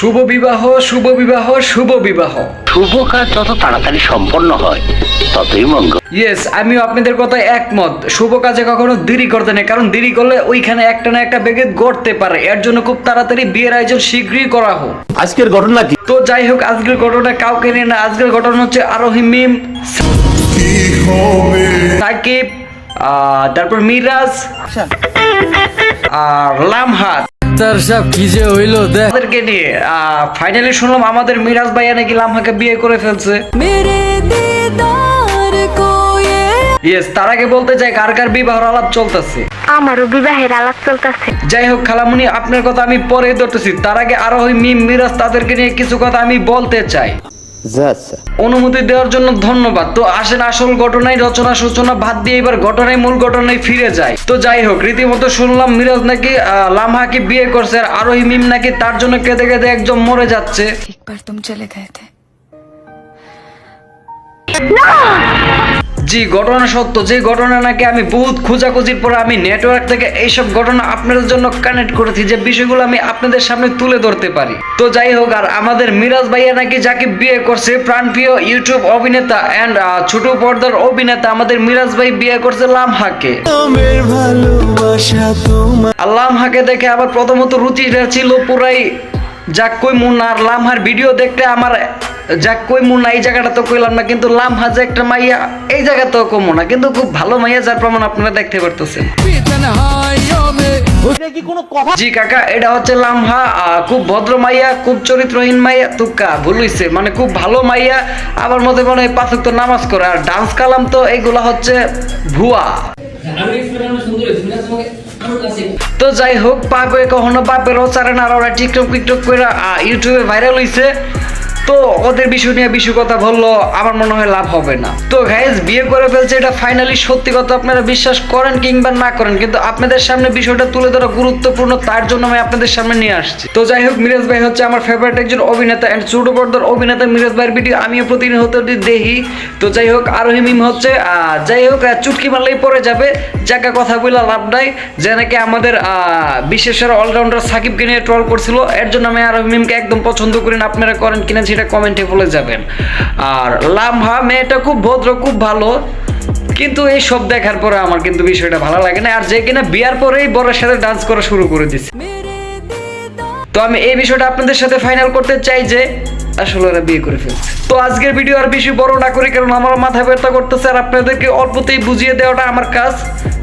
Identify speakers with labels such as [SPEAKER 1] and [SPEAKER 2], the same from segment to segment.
[SPEAKER 1] শুভ বিবাহ শুভ বিবাহ শুভ বিবাহ
[SPEAKER 2] শুভ কাজ যত তাড়াতাড়ি সম্পন্ন হয় ততই মঙ্গল।
[SPEAKER 1] ইয়েস আমিও আপনাদের কথা একমত। শুভ কাজে কখনো দেরি করতে নেই কারণ দেরি করলে ওইখানে একটা না একটা বেগে গড়তে পারে। এর জন্য খুব তাড়াতাড়ি বিয়ের আয়োজন শীঘ্রই করা হোক।
[SPEAKER 3] আজকের ঘটনা কি?
[SPEAKER 1] তো যাই হোক আজকের ঘটনা কাউকে নিয়ে না আজকের ঘটনা হচ্ছে আরোহী মিম। সাকিব তারপর মিরাজ আর লামহাত।
[SPEAKER 4] ডাক্তার সাহেব কি যে দেখ।
[SPEAKER 1] ফাইনালি শুনলাম আমাদের মিরাজ ভাইয়া নাকি লামহাকে বিয়ে করে ফেলছে। ইয়েস তার আগে বলতে চাই কার কার বিবাহ আলাপ চলতেছে?
[SPEAKER 5] আমারও বিবাহের আলাপ চলতেছে।
[SPEAKER 1] যাই হোক খালামুনি আপনার কথা আমি পরে ধরতেছি। তার আগে আরও ওই মিম মিরাজ তাদেরকে নিয়ে কিছু কথা আমি বলতে চাই। অনুমতি দেওয়ার জন্য ধন্যবাদ। তো আসেন আসল ঘটনায় রচনা সূচনা বাদ দিয়ে এবার ঘটনায় মূল ঘটনায় ফিরে যায় তো যাই হোক রীতিমতো শুনলাম মিরাজ নাকি লামহাকে বিয়ে করছে আর আরোহী মিম নাকি তার জন্য কেঁদে কেঁদে একদম মরে যাচ্ছে।
[SPEAKER 6] একবার তুমি চলে গেছে না!
[SPEAKER 1] জি ঘটনা সত্য। যে ঘটনা নাকি আমি বহুত খোঁজাখুঁজির পরে আমি নেটওয়ার্ক থেকে এইসব ঘটনা আপনাদের জন্য কানেক্ট করেছি যে বিষয়গুলো আমি আপনাদের সামনে তুলে ধরতে পারি। তো যাই হোক আর আমাদের মিরাজ ভাইয়া নাকি যাকে বিয়ে করছে প্রাণপ্রিয় ইউটিউব অভিনেতা অ্যান্ড ছোট পর্দার অভিনেতা আমাদের মিরাজ ভাই বিয়ে করছে লাম লামহাকে আর লামহাকে দেখে আবার প্রথমত রুচিটা ছিল পুরাই যাক কই মুন্না আর লামহার ভিডিও দেখতে আমার যাক কই মুন্না এই জায়গাটা তো কইলাম না কিন্তু লামহা যে একটা মাইয়া এই জায়গা তো কমো না কিন্তু খুব ভালো মাইয়া যার প্রমাণ আপনারা দেখতে পারতেছেন। জি কাকা এটা হচ্ছে লামহা আহ, খুব ভদ্র মাইয়া খুব চরিত্রহীন মাইয়া তুক্কা ভুল হইছে মানে খুব ভালো মাইয়া আবার মধ্যে মনে হয় পাঁচক তো নামাজ করে আর ডান্স কালাম তো এইগুলা হচ্ছে ভুয়া। তো যাই হোক, পাপে কখনো পাপেরও চারে না আর ওরা টিকটক টিকটক করে ইউটিউবে ভাইরাল হইছে। তো ওদের বিষয় নিয়ে বিষয় কথা বলল আমার মনে হয় লাভ হবে না। তো গাইজ বিয়ে করে ফেলছে এটা ফাইনালি সত্যি কথা আপনারা বিশ্বাস করেন কিংবা না করেন কিন্তু আপনাদের সামনে বিষয়টা তুলে ধরা গুরুত্বপূর্ণ তার জন্য আমি আপনাদের সামনে নিয়ে আসছি। তো যাই হোক মিরাজ ভাই হচ্ছে আমার ফেভারিট একজন অভিনেতা অ্যান্ড ছোট পর্দার অভিনেতা মিরাজ ভাইয়ের ভিডিও আমিও প্রতিনিয়ত দেখি। তো যাই হোক আরোহী মিম হচ্ছে যাই হোক চুটকি মারলেই পরে যাবে জায়গা কথা বলে লাভ নাই যে নাকি আমাদের আহ, বিশেষের অলরাউন্ডার সাকিবকে নিয়ে ট্রল করছিল এর জন্য আমি আরোহী মিমকে একদম পছন্দ করি না আপনারা করেন কিনা সেটা সেটা কমেন্টে বলে যাবেন। আর লাম্বা মেয়েটা খুব ভদ্র, খুব ভালো। কিন্তু এই সব দেখার পরে আমার কিন্তু বিষয়টা ভালো লাগে না। আর যে কিনা বিয়ার পরেই বরের সাথে ডান্স করা শুরু করে দিচ্ছে তো আমি এই বিষয়টা আপনাদের সাথে ফাইনাল করতে চাই যে, আসলে ওরা বিয়ে করে ফেলছে। তো আজকের ভিডিও আর বেশি বড় না করি, কারণ আমার মাথা ব্যথা করতেছে আর আপনাদেরকে অল্পতেই বুঝিয়ে দেওয়াটা আমার কাজ।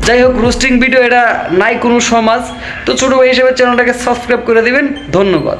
[SPEAKER 1] যাই হোক রোস্টিং ভিডিও এটা নাই কোনো সমাজ। তো ছোটো ভাই হিসেবে চ্যানেলটাকে সাবস্ক্রাইব করে দিবেন। ধন্যবাদ।